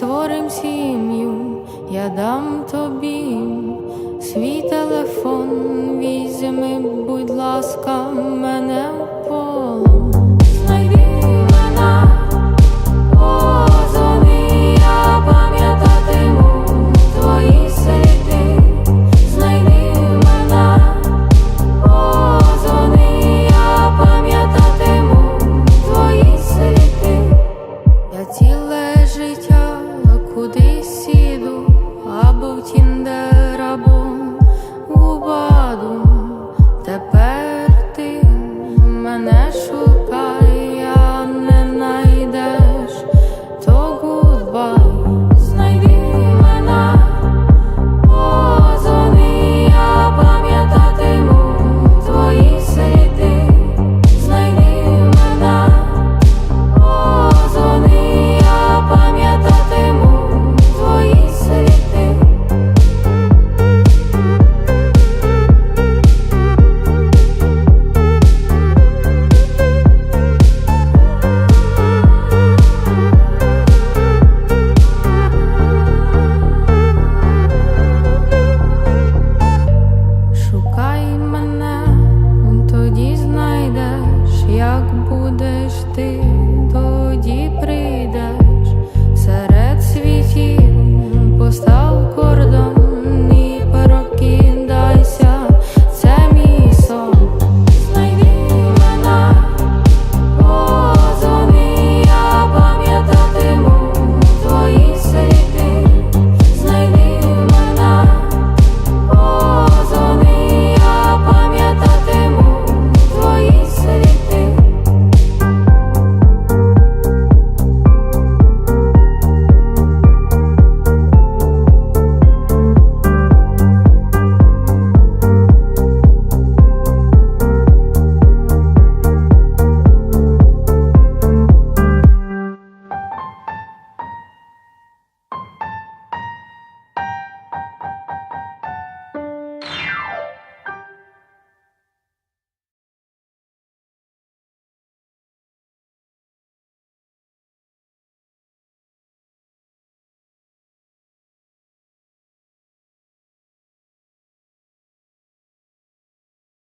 створим сім'ю, я дам тобі свій телефон, візьми, будь ласка, мене кудись